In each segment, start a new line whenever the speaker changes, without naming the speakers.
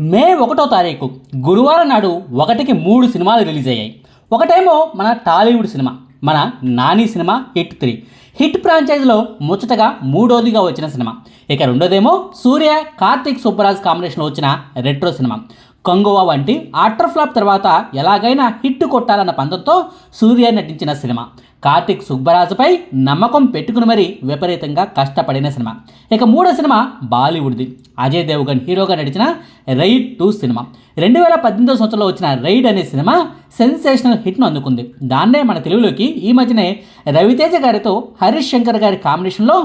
మే ఒకటో తారీఖు గురువారం నాడు ఒకటికి మూడు సినిమాలు రిలీజ్ అయ్యాయి. ఒకటేమో మన టాలీవుడ్ సినిమా మన Nani cinema hit three. Hit ఫ్రాంచైజ్లో ముచ్చటగా మూడోదిగా వచ్చిన సినిమా. ఇక రెండోదేమో సూర్య కార్తిక్ సూపరాజ్ కాంబినేషన్లో వచ్చిన రెట్రో సినిమా. కంగువా వంటి ఆటర్ ఫ్లాప్ తర్వాత ఎలాగైనా హిట్ కొట్టాలన్న పంతంతో సూర్య నటించిన సినిమా. కార్తిక్ సుబ్బరాజుపై నమ్మకం పెట్టుకుని మరీ విపరీతంగా కష్టపడిన సినిమా. ఇక మూడో సినిమా బాలీవుడ్ది. అజయ్ దేవగన్ హీరోగా నడిచిన రైడ్ టూ సినిమా. రెండు వేల పద్దెనిమిదో సంవత్సరంలో వచ్చిన రైడ్ అనే సినిమా సెన్సేషనల్ హిట్ను అందుకుంది. దాన్నే మన తెలుగులోకి ఈ మధ్యనే రవితేజ గారితో హరీష్ శంకర్ గారి కాంబినేషన్లో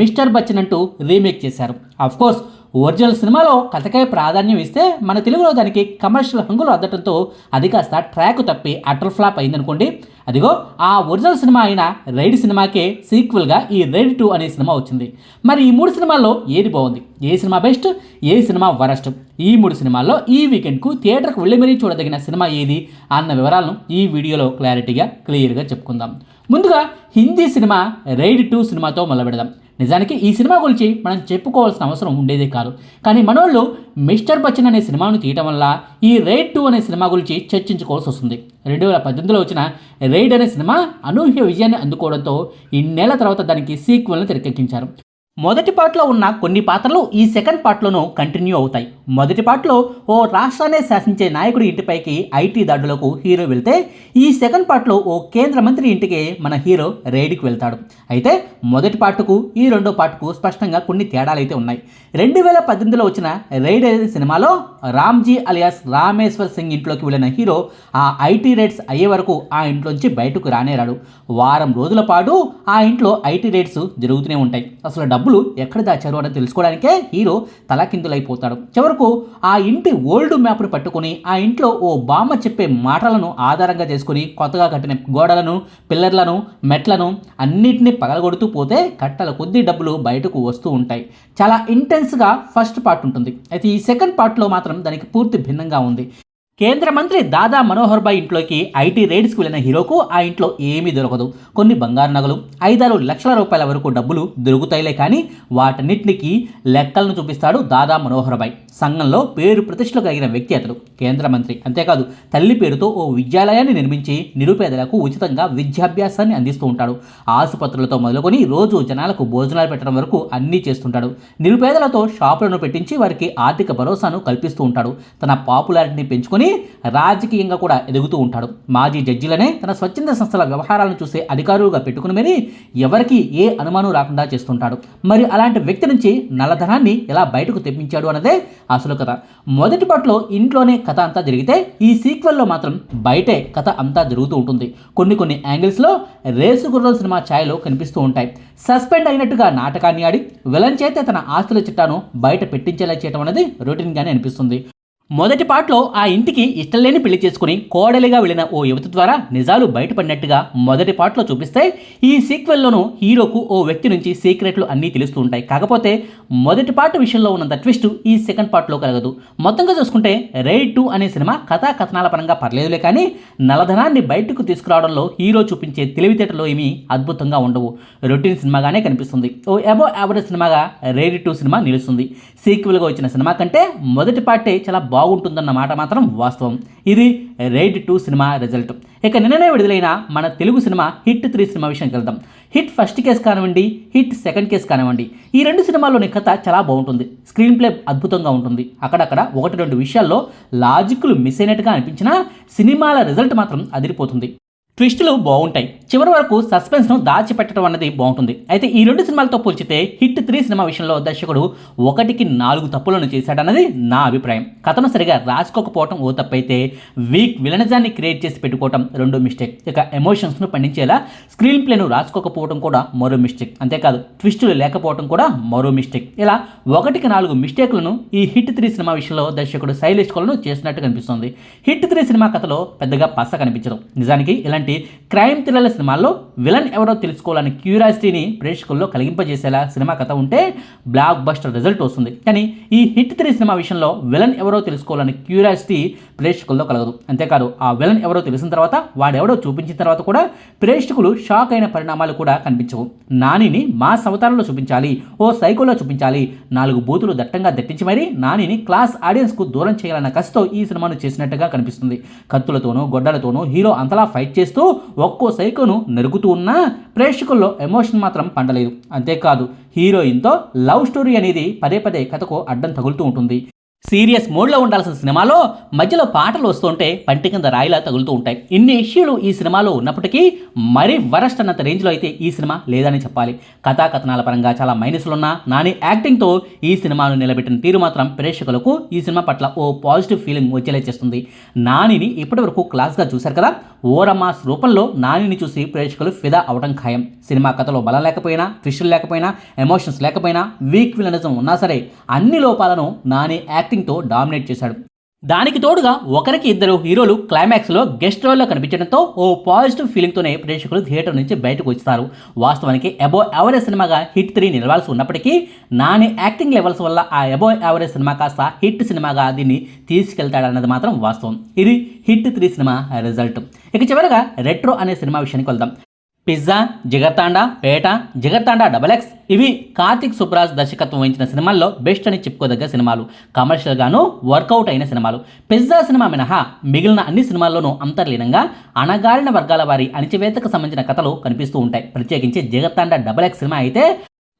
మిస్టర్ బచ్చన్ అంటూ రీమేక్ చేశారు. కోర్స్ ఒరిజినల్ సినిమాలో కథకై ప్రాధాన్యం ఇస్తే మన తెలుగులో దానికి కమర్షియల్ హంగులు అద్దటంతో అది కాస్త ట్రాక్ తప్పి అటర్ ఫ్లాప్ అయిందనుకోండి. అదిగో ఆ ఒరిజినల్ సినిమా అయిన రైడ్ సినిమాకే సీక్వెల్గా ఈ రైడ్ టూ అనే సినిమా వచ్చింది. మరి ఈ మూడు సినిమాల్లో ఏది బాగుంది? ఏ సినిమా బెస్ట్? ఏ సినిమా వరస్ట్? ఈ మూడు సినిమాల్లో ఈ వీకెండ్కు థియేటర్కు వెళ్ళి మరీ చూడదగిన సినిమా ఏది? అన్న వివరాలను ఈ వీడియోలో క్లారిటీగా క్లియర్గా చెప్పుకుందాం. ముందుగా హిందీ సినిమా రైడ్ టూ సినిమాతో మొదలుపెడదాం. నిజానికి ఈ సినిమా గురించి మనం చెప్పుకోవాల్సిన అవసరం ఉండేదే కాదు. కానీ మనోళ్ళు మిస్టర్ బచ్చన్ అనే సినిమాను తీయటం వల్ల ఈ రైడ్ టూ అనే సినిమా గురించి చర్చించుకోవాల్సి వస్తుంది. రెండు వేల పద్దెనిమిదిలో వచ్చిన రైడ్ అనే సినిమా అనూహ్య విజయాన్ని అందుకోవడంతో ఇన్నేళ్ళ తర్వాత దానికి సీక్వెల్ను తెరకెక్కించారు. మొదటి పార్ట్లో ఉన్న కొన్ని పాత్రలు ఈ సెకండ్ పార్ట్లోనూ కంటిన్యూ అవుతాయి. మొదటి పార్ట్లో ఓ రాష్ట్రాన్ని శాసించే నాయకుడి ఇంటిపైకి ఐటీ దాడులకు హీరో వెళ్తే ఈ సెకండ్ పార్ట్లో ఓ కేంద్ర మంత్రి ఇంటికి మన హీరో రైడ్కి వెళ్తాడు. అయితే మొదటి పార్ట్కు ఈ రెండో పార్ట్కు స్పష్టంగా కొన్ని తేడాలు అయితే ఉన్నాయి. రెండు వేల పద్దెనిమిదిలో వచ్చిన రైడ్ సినిమాలో రామ్జీ అలియాస్ రామేశ్వర్ సింగ్ ఇంట్లోకి వెళ్ళిన హీరో ఆ ఐటీ రైడ్స్ అయ్యే వరకు ఆ ఇంట్లోంచి బయటకు రానేరాడు వారం రోజుల పాటు ఆ ఇంట్లో ఐటీ రైడ్స్ జరుగుతూనే ఉంటాయి. అసలు డబ్బులు ఎక్కడ దాచారు అని తెలుసుకోవడానికే హీరో తలకిందులైపోతాడు. చివరకు ఆ ఇంటి ఓల్డ్ మ్యాప్ను పట్టుకొని ఆ ఇంట్లో ఓ బామ్మ చెప్పే మాటలను ఆధారంగా చేసుకుని కొత్తగా కట్టిన గోడలను పిల్లర్లను మెట్లను అన్నిటినీ పగలగొడుతూ పోతే కట్టల కొద్ది డబ్బులు బయటకు వస్తూ ఉంటాయి. చాలా ఇంటెన్స్గా ఫస్ట్ పార్ట్ ఉంటుంది. అయితే ఈ సెకండ్ పార్ట్లో మాత్రం దానికి పూర్తి భిన్నంగా ఉంది. కేంద్ర మంత్రి దాదా మనోహర్ భాయ్ ఇంట్లోకి ఐటీ రైడ్స్కి వెళ్ళిన హీరోకు ఆ ఇంట్లో ఏమీ దొరకదు. కొన్ని బంగారు నగలు ఐదారు లక్షల రూపాయల వరకు డబ్బులు దొరుకుతాయిలే కానీ వాటన్నిటికీ లెక్కలను చూపిస్తాడు దాదా మనోహర్ భాయ్. సంఘంలో పేరు ప్రతిష్టలు కలిగిన వ్యక్తి అతడు. కేంద్ర మంత్రి అంతేకాదు తల్లి పేరుతో ఓ విద్యాలయాన్ని నిర్మించి నిరుపేదలకు ఉచితంగా విద్యాభ్యాసాన్ని అందిస్తూ ఉంటాడు. ఆసుపత్రులతో మొదలుకొని రోజు జనాలకు భోజనాలు పెట్టడం వరకు అన్నీ చేస్తుంటాడు. నిరుపేదలతో షాపులను పెట్టించి వారికి ఆర్థిక భరోసాను కల్పిస్తూ ఉంటాడు. తన పాపులారిటీని పెంచుకొని రాజకీయంగా కూడా ఎదుగుతూ ఉంటాడు. మాజీ జడ్జిలనే తన స్వచ్ఛంద సంస్థల వ్యవహారాలను చూసే అధికారులుగా పెట్టుకుని మరీ ఎవరికి ఏ అనుమానం రాకుండా చేస్తుంటాడు. మరి అలాంటి వ్యక్తి నుంచి నల్లధనాన్ని ఎలా బయటకు తెప్పించాడు అన్నదే అసలు కథ. మొదటి పాటలో ఇంట్లోనే కథ అంతా జరిగితే ఈ సీక్వెల్లో మాత్రం బయటే కథ అంతా జరుగుతూ ఉంటుంది. కొన్ని కొన్ని యాంగిల్స్లో రేసు గుర్రం సినిమా ఛాయలో కనిపిస్తూ ఉంటాయి. సస్పెండ్ అయినట్టుగా నాటకాన్ని ఆడి విలన్ చేతే తన ఆస్తుల చిట్టాను బయట పెట్టించేలా చేయడం అనేది రొటీన్గానే అనిపిస్తుంది. మొదటి పాటలో ఆ ఇంటికి ఇష్టం లేని పెళ్ళి చేసుకుని కోడలిగా వెళ్ళిన ఓ యువత ద్వారా నిజాలు బయటపడినట్టుగా మొదటి పాటలో చూపిస్తే ఈ సీక్వెల్లోనూ హీరోకు ఓ వ్యక్తి నుంచి సీక్రెట్లు అన్నీ తెలుస్తూ ఉంటాయి. కాకపోతే మొదటి పాట విషయంలో ఉన్నంత ట్విస్ట్ ఈ సెకండ్ పార్ట్లో కలగదు. మొత్తంగా చూసుకుంటే రైడ్ టూ అనే సినిమా కథా కథనాల పరంగా పర్లేదులే కానీ నలధనాన్ని బయటకు తీసుకురావడంలో హీరో చూపించే తెలివితేటలో ఏమీ అద్భుతంగా ఉండవు. రొటీన్ సినిమాగానే కనిపిస్తుంది. ఓ అబో యావరేజ్ సినిమాగా రైడ్ టూ సినిమా నిలుస్తుంది. సీక్వెల్గా వచ్చిన సినిమా కంటే మొదటి పార్టే చాలా బాగుంటుందన్న మాట మాత్రం వాస్తవం. ఇది రైడ్ టూ సినిమా రిజల్ట్ ఇక నిన్ననే విడుదలైన మన Telugu cinema hit three cinema విషయానికి వెళ్దాం. హిట్ ఫస్ట్ కేసు కానివ్వండి హిట్ సెకండ్ కేసు కానివ్వండి. ఈ రెండు సినిమాల్లోని కథ చాలా బాగుంటుంది. స్క్రీన్ ప్లే అద్భుతంగా ఉంటుంది. అక్కడక్కడ ఒకటి రెండు విషయాల్లో లాజిక్లు మిస్ అయినట్టుగా అనిపించినా సినిమాల రిజల్ట్ మాత్రం అదిరిపోతుంది. ట్విస్టులు బాగుంటాయి. చివరి వరకు సస్పెన్స్ను దాచిపెట్టడం అన్నది బాగుంటుంది. అయితే ఈ రెండు సినిమాలతో పోల్చితే హిట్ త్రీ సినిమా విషయంలో దర్శకుడు ఒకటికి నాలుగు తప్పులను చేశాడన్నది నా అభిప్రాయం. కథను సరిగా రాసుకోకపోవటం ఓ తప్పైతే వీక్ విలనిజాన్ని క్రియేట్ చేసి పెట్టుకోవటం రెండో మిస్టేక్. ఇక ఎమోషన్స్ను పండించేలా స్క్రీన్ ప్లేను రాసుకోకపోవడం కూడా మరో మిస్టేక్. అంతేకాదు ట్విస్టులు లేకపోవడం కూడా మరో మిస్టేక్. ఇలా ఒకటికి నాలుగు మిస్టేక్లను ఈ హిట్ త్రీ సినిమా విషయంలో దర్శకుడు శైలేష్ కొలను చేసినట్టు కనిపిస్తుంది. హిట్ త్రీ సినిమా కథలో పెద్దగా పస కనిపించదు. నిజానికి ఇలాంటి ఇలాంటి క్రైమ్ థ్రిల్లర్ సినిమాల్లో విలన్ ఎవరో తెలుసుకోవాలని క్యూరియాసిటీని ప్రేక్షకుల్లో కలిగింపజేసేలా సినిమా కథ ఉంటే బ్లాక్ బస్టర్ రిజల్ట్ వస్తుంది. కానీ ఈ హిట్ త్రీ సినిమా విషయంలో విలన్ ఎవరో తెలుసుకోవాలని క్యూరియాసిటీ ప్రేక్షకుల్లో కలగదు. అంతేకాదు ఆ విలన్ ఎవరో తెలిసిన తర్వాత వాడెవడో చూపించిన తర్వాత కూడా ప్రేక్షకులు షాక్ అయిన పరిణామాలు కూడా కనిపించవు. నానిని మా అవతారంలో చూపించాలి ఓ సైకోలో చూపించాలి నాలుగు బూతులు దట్టంగా దట్టించి మరీ నానిని క్లాస్ ఆడియన్స్కు దూరం చేయాలన్న కసితో ఈ సినిమాను చేసినట్టుగా కనిపిస్తుంది. కత్తులతోనూ గొడ్డలతోనూ హీరో అంతలా ఫైట్ చేస్తూ ఒక్కో సైకోను నెరుగుతూ ఉన్నా ప్రేక్షకుల్లో ఎమోషన్ మాత్రం పండలేదు. అంతేకాదు హీరోయిన్తో లవ్ స్టోరీ అనేది పదే పదే కథకు అడ్డం తగులుతూ ఉంటుంది. సీరియస్ మోడ్లో ఉండాల్సిన సినిమాలో మధ్యలో పాటలు వస్తుంటే పంటి కింద రాయిలా తగులుతూ ఉంటాయి. ఇన్ని ఇష్యూలు ఈ సినిమాలో ఉన్నప్పటికీ మరీ వరస్ట్ అన్నంత రేంజ్లో అయితే ఈ సినిమా లేదని చెప్పాలి. కథాకథనాల పరంగా చాలా మైనస్లున్న నాని యాక్టింగ్తో ఈ సినిమాను నిలబెట్టిన తీరు మాత్రం ప్రేక్షకులకు ఈ సినిమా పట్ల ఓ పాజిటివ్ ఫీలింగ్ వచ్చేలా చేస్తుంది. నానిని ఇప్పటివరకు క్లాస్గా చూశారు కదా? ఓరమాస్ రూపంలో నానిని చూసి ప్రేక్షకులు ఫిదా అవడం ఖాయం. సినిమా కథలో బలం లేకపోయినా ఫిషులు లేకపోయినా ఎమోషన్స్ లేకపోయినా వీక్ విలనిజం ఉన్నా సరే అన్ని లోపాలను నాని యాక్ట్ యాక్టింగ్తో డామినేట్ చేశాడు. దానికి తోడుగా ఒకరికి ఇద్దరు హీరోలు క్లైమాక్స్లో గెస్ట్ రోల్లో కనిపించడంతో ఓ పాజిటివ్ ఫీలింగ్తోనే ప్రేక్షకులు థియేటర్ నుంచి బయటకు వస్తారు వాస్తవానికి అబో యావరేజ్ సినిమాగా హిట్ త్రీ నిలవాల్సి ఉన్నప్పటికీ నాని యాక్టింగ్ లెవెల్స్ వల్ల ఆ అబో యావరేజ్ సినిమా కాస్త హిట్ సినిమాగా దీన్ని తీసుకెళ్తాడన్నది మాత్రం వాస్తవం. ఇది హిట్ త్రీ సినిమా రిజల్ట్. ఇక చివరగా రెట్రో అనే సినిమా విషయానికి వెళ్దాం. Pizza Jigarthanda Petta Jigarthanda double X ఇవి కార్తిక్ సుబ్రాజ్ దర్శకత్వం వహించిన సినిమాల్లో బెస్ట్ అని చెప్పుకోదగ్గ సినిమాలు. కమర్షియల్గాను వర్కౌట్ అయిన సినిమాలు. పిజ్జా సినిమా మినహా మిగిలిన అన్ని సినిమాల్లోనూ అంతర్లీనంగా అణగారిన వర్గాల వారి అణిచివేతకు సంబంధించిన కథలు కనిపిస్తూ ఉంటాయి. ప్రత్యేకించి జిగర్తాండా డబల్ ఎక్స్ సినిమా అయితే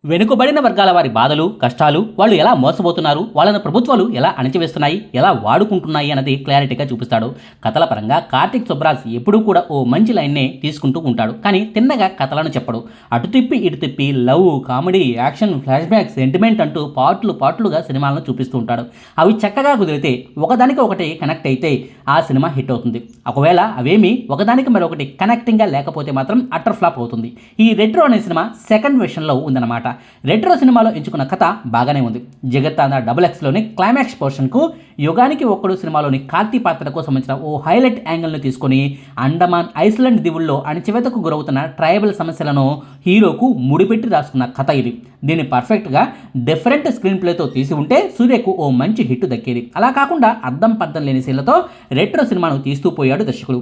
వెనుకబడిన వర్గాల వారి బాధలు కష్టాలు వాళ్ళు ఎలా మోసపోతున్నారు వాళ్ళను ప్రభుత్వాలు ఎలా అణచివేస్తున్నాయి ఎలా వాడుకుంటున్నాయి అన్నది క్లారిటీగా చూపిస్తాడు. కథల పరంగా కార్తిక్ సుబ్రాజ్ ఎప్పుడూ కూడా ఓ మంచి లైన్నే తీసుకుంటూ ఉంటాడు. కానీ తిన్నగా కథలను చెప్పడు. అటు తిప్పి ఇటు తిప్పి love comedy action flashback sentiment అంటూ పాటలు పాటలుగా సినిమాలను చూపిస్తూ ఉంటాడు. అవి చక్కగా కుదిరితే ఒకదానికి ఒకటి కనెక్ట్ అయితే ఆ సినిమా హిట్ అవుతుంది. ఒకవేళ అవేమి ఒకదానికి మరొకటి కనెక్టింగ్గా లేకపోతే మాత్రం అటర్ ఫ్లాప్ అవుతుంది. ఈ రెట్రో అనే సినిమా సెకండ్ వెర్షన్లో ఉందన్నమాట. రెట్రో సినిమాలో ఎంచుకున్న కథ బాగానే ఉంది. జగత్తాంధ్ర డబుల్ ఎక్స్లోని క్లైమాక్స్ పోర్షన్కు యుగానికి ఒక్కడు సినిమాలోని కార్తీ పాత్రకు సంబంధించిన ఓ హైలైట్ యాంగిల్ను తీసుకొని అండమాన్ ఐస్లాండ్ దీవుల్లో అణచివేతకు గురవుతున్న ట్రైబల్ సమస్యలను హీరోకు ముడిపెట్టి రాసుకున్న కథ ఇది. దీన్ని పర్ఫెక్ట్గా డిఫరెంట్ స్క్రీన్ ప్లేతో తీసి ఉంటే సూర్యకు ఓ మంచి హిట్ దక్కేది. అలా కాకుండా అర్థం పర్థం లేని శీలతో రెట్రో సినిమాను తీస్తూ పోయాడు దర్శకుడు.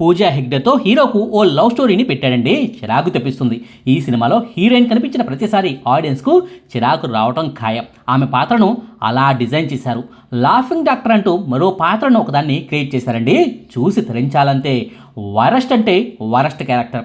పూజా హెగ్డేతో హీరోకు ఓ లవ్ స్టోరీని పెట్టాడండి. చిరాకు తెప్పిస్తుంది. ఈ సినిమాలో హీరోయిన్ కనిపించిన ప్రతిసారి ఆడియన్స్కు చిరాకు రావటం ఖాయం. ఆమె పాత్రను అలా డిజైన్ చేశారు. లాఫింగ్ డాక్టర్ అంటూ మరో పాత్రను ఒకదాన్ని క్రియేట్ చేశారండి. చూసి తరించాలంతే వరస్ట్ అంటే వరస్ట్ క్యారెక్టర్.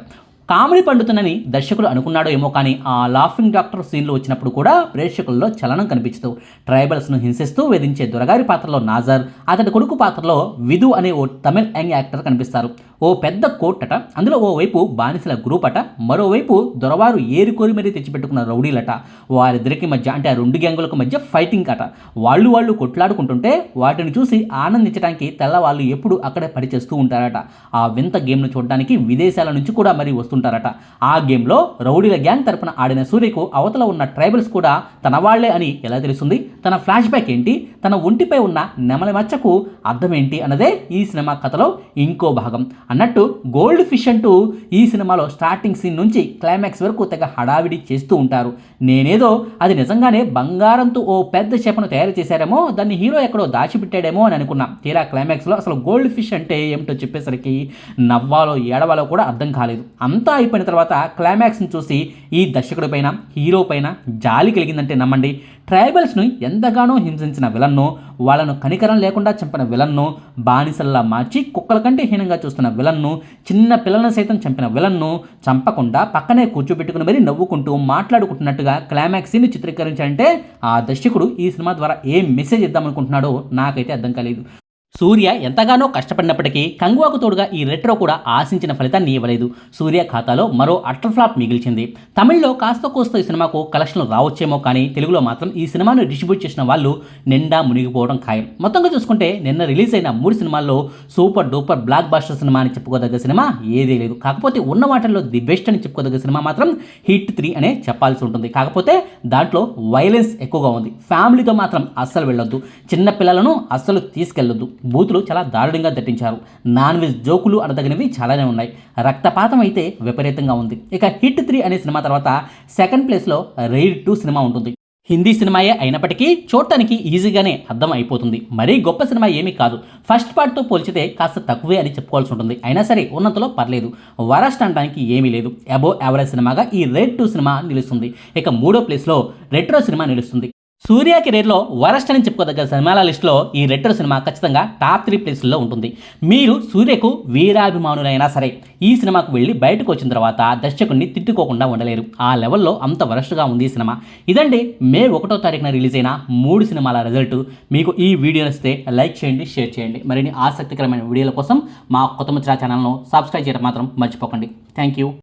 కామెడీ పండుతుందని దర్శకుడు అనుకున్నాడో ఏమో కానీ ఆ లాఫింగ్ డాక్టర్ సీన్లు వచ్చినప్పుడు కూడా ప్రేక్షకుల్లో చలనం కనిపించదు ట్రైబల్స్ను హింసిస్తూ వేధించే దొరగారి పాత్రలో నాజర్ అతడి కొడుకు పాత్రలో విధు అనే ఓ తమిళ్ యంగ్ యాక్టర్ కనిపిస్తారు. ఓ పెద్ద కోట్ అందులో ఓవైపు బానిసల గ్రూప్ అట మరోవైపు దొరవారు ఏరుకోరి మరీ తెచ్చిపెట్టుకున్న రౌడీలట. వారిద్దరికి మధ్య అంటే ఆ రెండు గ్యాంగులకు మధ్య ఫైటింగ్ అట. వాళ్ళు వాళ్ళు కొట్లాడుకుంటుంటే వాటిని చూసి ఆనందించడానికి తెల్లవాళ్ళు ఎప్పుడు అక్కడే పనిచేస్తూ ఉంటారట. ఆ వింత గేమ్ను చూడడానికి విదేశాల నుంచి కూడా మరి వస్తుంటారట ఆ గేమ్లో రౌడీల గ్యాంగ్ తరపున ఆడిన సూర్యకు అవతల ఉన్న ట్రైబల్స్ కూడా తన వాళ్ళే అని ఎలా తెలుస్తుంది? తన ఫ్లాష్ బ్యాక్ ఏంటి? తన ఒంటిపై ఉన్న నెమలి మచ్చకు అర్థం ఏంటి అన్నదే ఈ సినిమా కథలో ఇంకో భాగం. అన్నట్టు గోల్డ్ ఫిష్ అంటూ ఈ సినిమాలో స్టార్టింగ్ సీన్ నుంచి క్లైమాక్స్ వరకు తెగ హడావిడి చేస్తూ ఉంటారు. నేనేదో అది నిజంగానే బంగారంతో ఓ పెద్ద చేపను తయారు చేశారేమో దాన్ని హీరో ఎక్కడో దాచిపెట్టాడేమో అని అనుకున్నా. తీరా క్లైమాక్స్లో అసలు గోల్డ్ ఫిష్ అంటే ఏమిటో చెప్పేసరికి నవ్వాలో ఏడవాలో కూడా అర్థం కాలేదు. అంత అయిపోయిన తర్వాత క్లైమాక్స్ని చూసి ఈ దర్శకుడి పైన హీరో పైన జాలి కలిగిందంటే నమ్మండి. ట్రైబల్స్ను ఎంతగానో హింసించిన విలన్ను వాళ్ళను కనికరం లేకుండా చంపిన విలన్ను బానిసల్లా మార్చి కుక్కల కంటే హీనంగా చూస్తున్న విలన్ను చిన్న పిల్లలను సైతం చంపిన విలన్ను చంపకుండా పక్కనే కూర్చోబెట్టుకుని మరీ నవ్వుకుంటూ మాట్లాడుకుంటున్నట్టుగా క్లైమాక్స్ సీన్ చిత్రీకరించాలంటే ఆ దర్శకుడు ఈ సినిమా ద్వారా ఏం మెసేజ్ ఇద్దామనుకుంటున్నాడో నాకైతే అర్థం కాలేదు. సూర్య ఎంతగానో కష్టపడినప్పటికీ కంగువాకు తోడుగా ఈ రెట్రో కూడా ఆశించిన ఫలితాన్ని ఇవ్వలేదు. సూర్య ఖాతాలో మరో అట్టర్ ఫ్లాప్ మిగిల్చింది. తమిళ్ళో కాస్త కోస్త ఈ సినిమాకు కలెక్షన్లు రావచ్చేమో కానీ తెలుగులో మాత్రం ఈ సినిమాను డిస్ట్రిబ్యూట్ చేసిన వాళ్ళు నిండా మునిగిపోవడం ఖాయం. మొత్తంగా చూసుకుంటే నిన్న రిలీజ్ అయిన మూడు సినిమాల్లో super duper blockbuster cinema అని చెప్పుకోదగ్గ సినిమా ఏదీ లేదు. కాకపోతే ఉన్న వాటిల్లో ది బెస్ట్ అని చెప్పుకోదగ్గ సినిమా మాత్రం హిట్ త్రీ అనే చెప్పాల్సి ఉంటుంది. కాకపోతే దాంట్లో వైలెన్స్ ఎక్కువగా ఉంది. ఫ్యామిలీతో మాత్రం అస్సలు వెళ్ళొద్దు. చిన్న పిల్లలను అస్సలు తీసుకెళ్ళొద్దు. బూతులు చాలా దారుణంగా దట్టించారు. నాన్ వెజ్ జోకులు అనదగినవి చాలానే ఉన్నాయి. రక్తపాతం అయితే విపరీతంగా ఉంది. ఇక హిట్ త్రీ అనే సినిమా తర్వాత సెకండ్ ప్లేస్లో రైడ్ టూ సినిమా ఉంటుంది. హిందీ సినిమాయే అయినప్పటికీ చూడటానికి ఈజీగానే అర్థం అయిపోతుంది. మరీ గొప్ప సినిమా ఏమీ కాదు. ఫస్ట్ పార్ట్తో పోల్చితే కాస్త తక్కువే అని చెప్పుకోవాల్సి ఉంటుంది. అయినా సరే ఉన్నంతలో పర్లేదు. వరస్ట్ అనడానికి ఏమీ లేదు. అబో యావరేజ్ సినిమాగా ఈ రెడ్ టూ సినిమా నిలుస్తుంది. ఇక మూడో ప్లేస్లో రెట్రో సినిమా నిలుస్తుంది. సూర్య కెరీర్లో వరస్ట్ అని చెప్పుకోదగ్గ సినిమాల లిస్టులో ఈ రెట్రో సినిమా ఖచ్చితంగా టాప్ త్రీ ప్లేస్లో ఉంటుంది. మీరు సూర్యకు వీరాభిమానులైనా సరే ఈ సినిమాకు వెళ్ళి బయటకు వచ్చిన తర్వాత దర్శకుడిని తిట్టుకోకుండా ఉండలేరు. ఆ లెవెల్లో అంత వరస్ట్గా ఉంది ఈ సినిమా. ఇదండి మే ఒకటో తారీఖున రిలీజ్ అయిన మూడు సినిమాల రిజల్ట్. మీకు ఈ వీడియో నచ్చితే లైక్ చేయండి షేర్ చేయండి. మరిన్ని ఆసక్తికరమైన వీడియోల కోసం మా కొత్త ముచ్చరా ఛానల్ను సబ్స్క్రైబ్ చేయడం మాత్రం మర్చిపోకండి. Thank you.